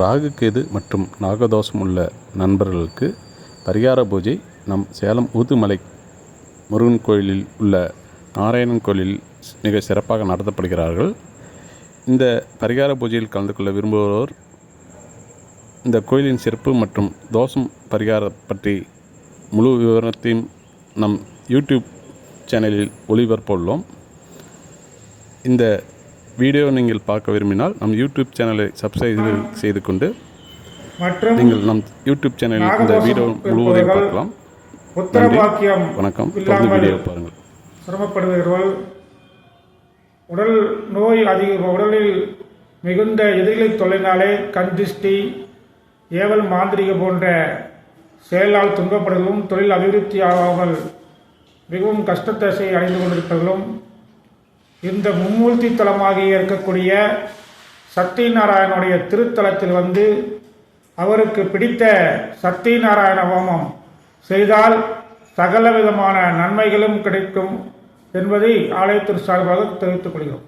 ராகு கேது மற்றும் நாகதோஷம் உள்ள நண்பர்களுக்கு பரிகார பூஜை நம் சேலம் ஊத்துமலை முருகன் கோயிலில் உள்ள நாராயணன் கோயிலில் மிக சிறப்பாக நடத்தப்படுகிறார்கள். இந்த பரிகார பூஜையில் கலந்து கொள்ள விரும்புவோர் இந்த கோயிலின் சிறப்பு மற்றும் தோஷம் பரிகார பற்றி முழு விவரத்தையும் நம் யூடியூப் சேனலில் ஒளிபரப்ப உள்ளோம். இந்த வீடியோ நீங்கள் பார்க்க விரும்பினால் நம் யூடியூப் சேனலை சப்ஸ்கிரைப் செய்து கொண்டு நீங்கள் நம் யூடியூப் சேனலில் இந்த வீடியோ முழுவதையும் பார்க்கலாம். உத்தர பாக்கியம் வணக்கம். தொடர்ந்து வீடியோ பாருங்கள். சிரமப்படுபவர்கள் உடல் நோய் அதிக உடலில் மிகுந்த எதிரிலை தொல்லைனாலே கண் திருஷ்டி ஏவல் மாந்திரிக போன்ற செயலால் துன்பப்படுதலும் தொழில் அபிவிருத்தி ஆகாமல் மிகவும் கஷ்டத்தசை அடைந்து கொண்டிருப்பவர்களும் இந்த மும்மூர்த்தி தலமாகி இருக்கக்கூடிய சக்தி நாராயணனுடைய திருத்தலத்தில் வந்து அவருக்கு பிடித்த சக்தி நாராயண ஹோமம் செய்தால் சகல விதமான நன்மைகளும் கிடைக்கும் என்பதை ஆலயத்தின் சார்பாக தெரிவித்துக் கொள்கிறோம்.